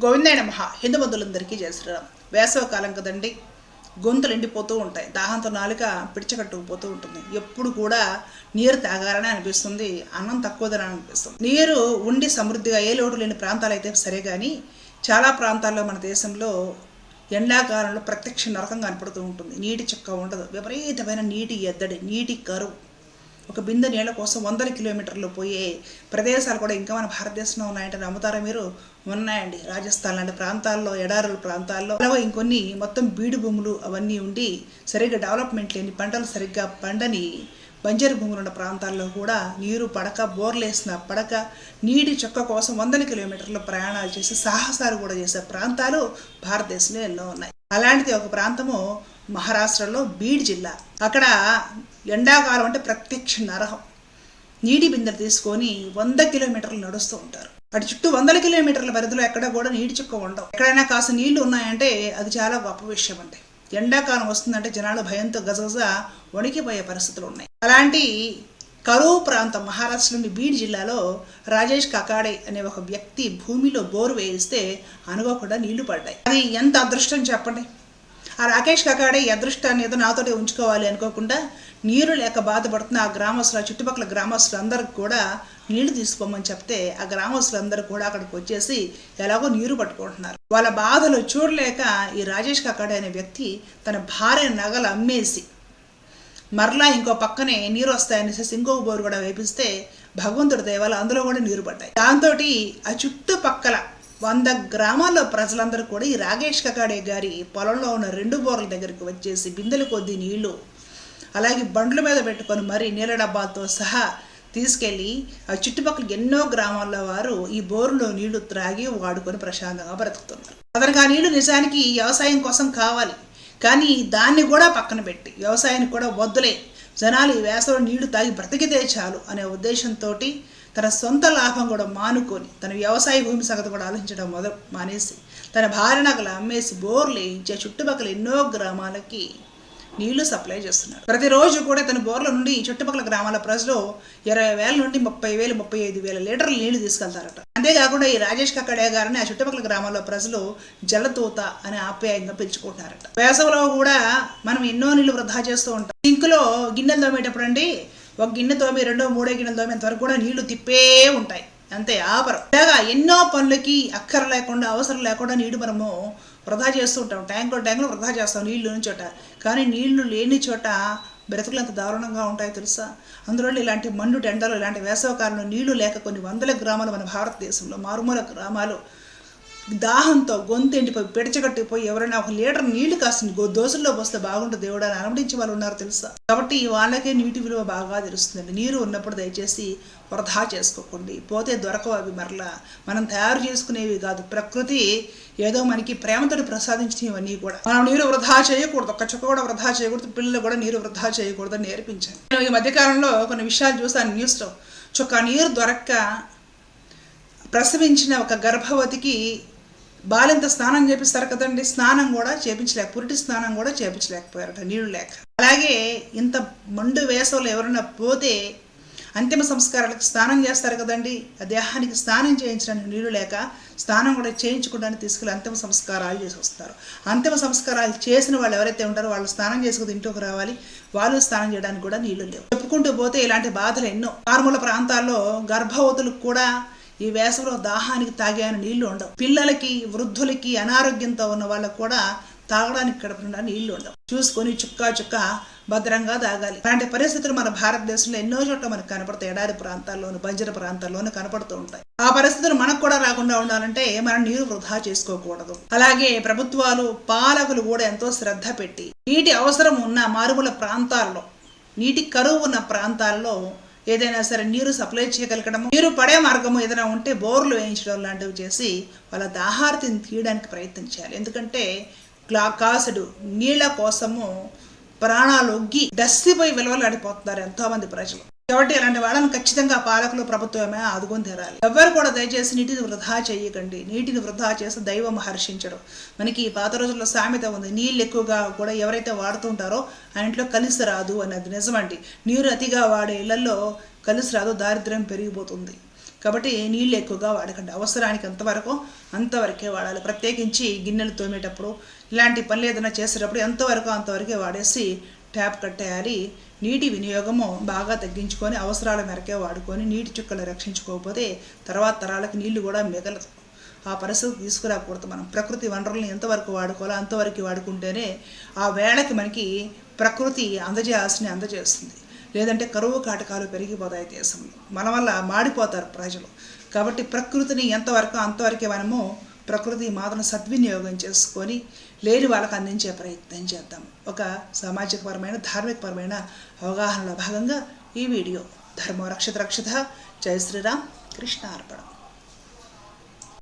గోవిందాయన మహా హిందూ బంధువులందరికీ జయ శ్రీరామ్. వేసవకాలం కదండి గొంతులు ఎండిపోతూ ఉంటాయి. దాహంతో నాలుక పిడిచకట్టుకుపోతూ ఉంటుంది. ఎప్పుడు కూడా నీరు తాగాలని అనిపిస్తుంది. అన్నం తక్కువదని అనిపిస్తుంది. నీరు ఉండి సమృద్ధిగా ఏ లోటు లేని ప్రాంతాలు అయితే సరే కానీ చాలా ప్రాంతాల్లో మన దేశంలో ఎండాకాలంలో ప్రత్యక్ష నరకం కనపడుతూ ఉంటుంది. నీటి చుక్క ఉండదు. విపరీతమైన నీటి ఎద్దడి నీటి కరువు. ఒక బిందె నీళ్ళ కోసం వందల కిలోమీటర్లు పోయే ప్రదేశాలు కూడా ఇంకా మన భారతదేశంలో ఉన్నాయంటే నమ్ముతారా మీరు? ఉన్నాయండి. రాజస్థాన్ లాంటి ప్రాంతాల్లో ఎడారుల ప్రాంతాల్లో అలాగే ఇంకొన్ని మొత్తం బీడు భూములు అవన్నీ ఉండి సరిగ్గా డెవలప్మెంట్ లేని పంటలు సరిగ్గా పండని బంజరు భూములు ఉన్న ప్రాంతాల్లో కూడా నీరు పడక బోర్లేసిన పడక నీటి చొక్క కోసం వందల కిలోమీటర్ల ప్రయాణాలు చేసి సాహసాలు కూడా చేసే ప్రాంతాలు భారతదేశంలో ఎన్నో ఉన్నాయి. అలాంటిది ఒక ప్రాంతము మహారాష్ట్రలో బీడ్ జిల్లా. అక్కడ ఎండాకాలం అంటే ప్రత్యక్ష నరహం. నీటి బిందెలు తీసుకొని వంద కిలోమీటర్లు నడుస్తూ ఉంటారు. అటు చుట్టూ వందల కిలోమీటర్ల పరిధిలో ఎక్కడ కూడా నీటి చుక్క ఉండవు. ఎక్కడైనా కాస్త నీళ్ళు ఉన్నాయంటే అది చాలా గొప్ప విషయం అంటే ఎండాకాలం వస్తుందంటే జనాలు భయంతో గజగజ వణికిపోయే పరిస్థితులు ఉన్నాయి. అలాంటి కరువు ప్రాంతం మహారాష్ట్రలోని బీడ్ జిల్లాలో రాజేష్ కకాడే అనే ఒక వ్యక్తి భూమిలో బోరు వేయిస్తే అనుకోకుండా నీళ్ళు పడ్డాయి. అది ఎంత అదృష్టం చెప్పండి? ఆ రాకేష్ కకాడే అదృష్టాన్ని ఏదో నాతోటి ఉంచుకోవాలి అనుకోకుండా నీరు లేక బాధపడుతున్న ఆ గ్రామస్తులు ఆ చుట్టుపక్కల గ్రామస్తులు అందరికి కూడా నీళ్ళు తీసుకోమని చెప్తే ఆ గ్రామస్తులందరూ కూడా అక్కడికి వచ్చేసి ఎలాగో నీరు పట్టుకుంటున్నారు. వాళ్ళ బాధలు చూడలేక ఈ రాజేష్ కకాడే అనే వ్యక్తి తన భార్య నగలు అమ్మేసి మరలా ఇంకో పక్కనే నీరు వస్తాయనేసి ఇంకో బోరు కూడా వేపిస్తే భగవంతుడి దేవాలు అందులో కూడా నీరు పడ్డాయి. దాంతో ఆ చుట్టుపక్కల వంద గ్రామాల్లో ప్రజలందరూ కూడా ఈ రాగేష్ కకాడే గారి పొలంలో ఉన్న రెండు బోర్ల దగ్గరికి వచ్చేసి బిందెలు కొద్ది నీళ్ళు అలాగే బండ్ల మీద పెట్టుకొని మరి నీళ్ళ డబ్బాలతో సహా తీసుకెళ్ళి ఆ చుట్టుపక్కల ఎన్నో గ్రామాల్లో వారు ఈ బోరులో నీళ్ళు త్రాగి వాడుకొని ప్రశాంతంగా బ్రతుకుతున్నారు. అతనికి ఆ నీళ్ళు నిజానికి వ్యవసాయం కోసం కావాలి. కానీ దాన్ని కూడా పక్కన పెట్టి వ్యవసాయానికి కూడా వద్దులే. జనాలు ఈ వేసవిలో నీళ్ళు తాగి బ్రతికితే చాలు అనే ఉద్దేశంతో తన సొంత లాభం కూడా మానుకొని తన వ్యవసాయ భూమి సంగతి కూడా ఆలోచించడం మొదలు మానేసి తన భార్య నగలు అమ్మేసి బోర్లు వేయించే చుట్టుపక్కల ఎన్నో గ్రామాలకి నీళ్ళు సప్లై చేస్తున్నారు. ప్రతిరోజు కూడా తన బోర్ల నుండి చుట్టుపక్కల గ్రామాల ప్రజలు ఇరవై వేల నుండి ముప్పై వేలు ముప్పై ఐదు వేల లీటర్ల నీళ్ళు తీసుకెళ్తారట. అంతేకాకుండా ఈ రాజేష్ కక్కడే గారిని ఆ చుట్టుపక్కల గ్రామాల్లో ప్రజలు జలతూత అని ఆప్యాయంగా పిలుచుకుంటారట వేసవిలో కూడా మనం ఎన్నో నీళ్ళు వృధా చేస్తూ ఉంటాం. సింకులో గిన్నెలు తోమేటప్పుడు అండి ఒక గిన్నె తోమి రెండో మూడో గిన్నెలు తోమేంత వరకు కూడా నీళ్ళు తిప్పే ఉంటాయి. అంతే ఆపరం. ఇలాగా ఎన్నో పనులకి అక్కర లేకుండా అవసరం లేకుండా నీళ్ళు మనము వృధా చేస్తూ ఉంటాం. ట్యాంకు ట్యాంకులు వృధా చేస్తాం నీళ్ళు లేని చోట. కానీ నీళ్ళు లేని చోట బ్రతుకులు ఎంత దారుణంగా ఉంటాయో తెలుసా? అందులో ఇలాంటి మండు టెండలు ఇలాంటి వేసవకాలంలో నీళ్ళు లేక కొన్ని వందల గ్రామాలు మన భారతదేశంలో మారుమూల గ్రామాలు దాహంతో గొంతు ఎండిపోయి పిడచగట్టిపోయి ఎవరైనా ఒక లీటర్ నీళ్ళు కాసిన దోశల్లో పోస్తే బాగుంటుంది దేవుడు అని అనుమతించే వాళ్ళు ఉన్నారు తెలుసా? కాబట్టి వాళ్ళకే నీటి విలువ బాగా తెలుస్తుందండి. నీరు ఉన్నప్పుడు దయచేసి వృధా చేసుకోకండి. పోతే దొరకవు అవి మరలా. మనం తయారు చేసుకునేవి కాదు. ప్రకృతి ఏదో మనకి ప్రేమతో ప్రసాదించినవన్నీ కూడా. మనం నీరు వృధా చేయకూడదు. ఒక్క చుక్క కూడా వృధా చేయకూడదు. పిల్లలు కూడా నీరు వృధా చేయకూడదు అని నేర్పించాను. నేను ఈ మధ్యకాలంలో కొన్ని విషయాలు చూసాను న్యూస్లో. చుక్క నీరు దొరక్క ప్రసవించిన ఒక గర్భవతికి బాలింత స్నానం చేపిస్తారు కదండి. స్నానం కూడా చేపించలేక పురిటి స్నానం కూడా చేపించలేకపోయారట నీళ్ళు లేక. అలాగే ఇంత మండు వేసవిలో ఎవరైనా పోతే అంతిమ సంస్కారాలకు స్నానం చేస్తారు కదండి. ఆ దేహానికి స్నానం చేయించడానికి నీళ్ళు లేక స్నానం కూడా చేయించుకోవడానికి తీసుకెళ్ళి అంతిమ సంస్కారాలు చేసి వస్తారు అంతిమ సంస్కారాలు చేసిన వాళ్ళు ఎవరైతే ఉంటారో వాళ్ళు స్నానం చేసుకుని ఇంట్లోకి రావాలి. వాళ్ళు స్నానం చేయడానికి కూడా నీళ్ళు లేవు. చెప్పుకుంటూ పోతే ఇలాంటి బాధలు ఎన్నో. మారుమూల ప్రాంతాల్లో గర్భవతులకు కూడా ఈ వేసవిలో దాహానికి తాగాని నీళ్ళు ఉండవు. పిల్లలకి వృద్ధులకి అనారోగ్యంతో ఉన్న వాళ్ళకు కూడా తాగడానికి కడపకుండా నీళ్ళు ఉండవు. చూసుకొని చుక్క చుక్క భద్రంగా తాగాలి. అలాంటి పరిస్థితులు మన భారతదేశంలో ఎన్నో చోట్ల మనకు కనపడతాయి. ఎడారి ప్రాంతాల్లోను బంజర ప్రాంతాల్లోనూ కనపడుతూ ఉంటాయి. ఆ పరిస్థితులు మనకు కూడా రాకుండా ఉండాలంటే మనం నీరు వృధా చేసుకోకూడదు. అలాగే ప్రభుత్వాలు పాలకులు కూడా ఎంతో శ్రద్ధ పెట్టి నీటి అవసరం ఉన్న మారుమూల ప్రాంతాల్లో నీటి కరువు ఉన్న ప్రాంతాల్లో ఏదైనా సరే నీరు సప్లై చేయగలగడము నీరు పడే మార్గము ఏదైనా ఉంటే బోర్లు వేయించడం లాంటివి చేసి వాళ్ళ దాహార్తిని తీయడానికి ప్రయత్నించాలి ఎందుకంటే గ్లాకాసుడు కాసుడు నీళ్ళ కోసము ప్రాణాలు ఒగ్గి దస్సిపోయి విలువలాడిపోతున్నారు ఎంతో మంది ప్రజలు. కాబట్టి ఇలాంటి వాళ్ళని ఖచ్చితంగా పాలకులు ప్రభుత్వమే ఆదుకొని తీరాలి. ఎవ్వరు కూడా దయచేసి నీటిని వృధా చేయకండి. నీటిని వృధా చేసి దైవం హర్షించడం. మనకి పాత రోజుల్లో సామెత ఉంది. నీళ్ళు ఎక్కువగా కూడా ఎవరైతే వాడుతుంటారో ఆ ఇంట్లో కలిసి రాదు అన్నది నిజమండి. నీరు అతిగా వాడే ఇళ్ళలో కలిసి రాదు దారిద్ర్యం పెరిగిపోతుంది. కాబట్టి నీళ్ళు ఎక్కువగా వాడకండి. అవసరానికి అంతవరకు అంతవరకే వాడాలి. ప్రత్యేకించి గిన్నెలు తోమేటప్పుడు ఇలాంటి పనులు ఏదైనా చేసేటప్పుడు ఎంతవరకు అంతవరకే వాడేసి ట్యాప్ కట్టేయాలి నీటి వినియోగము బాగా తగ్గించుకొని అవసరాల మేరకే వాడుకొని నీటి చుక్కలు రక్షించుకోకపోతే తర్వాత తరాలకు నీళ్ళు కూడా మిగలదు. ఆ పరిస్థితి తీసుకురాకూడదు మనం. ప్రకృతి వనరులను ఎంతవరకు వాడుకోవాలో అంతవరకు వాడుకుంటేనే ఆ వేళకి మనకి ప్రకృతి అందజేయాల్సిన అందజేస్తుంది. లేదంటే కరువు కాటకాలు పెరిగిపోతాయి దేశంలో. మన వల్ల మాడిపోతారు ప్రజలు. కాబట్టి ప్రకృతిని ఎంతవరకు అంతవరకే మనము ప్రకృతి మాతను సద్వినియోగం చేసుకొని లేని వాళ్ళకు అందించే ప్రయత్నం చేద్దాం. ఒక సామాజికపరమైన ధార్మికపరమైన అవగాహనలో భాగంగా ఈ వీడియో. ధర్మ రక్షిత రక్షిత. జయ శ్రీరామ్. కృష్ణ అర్పణం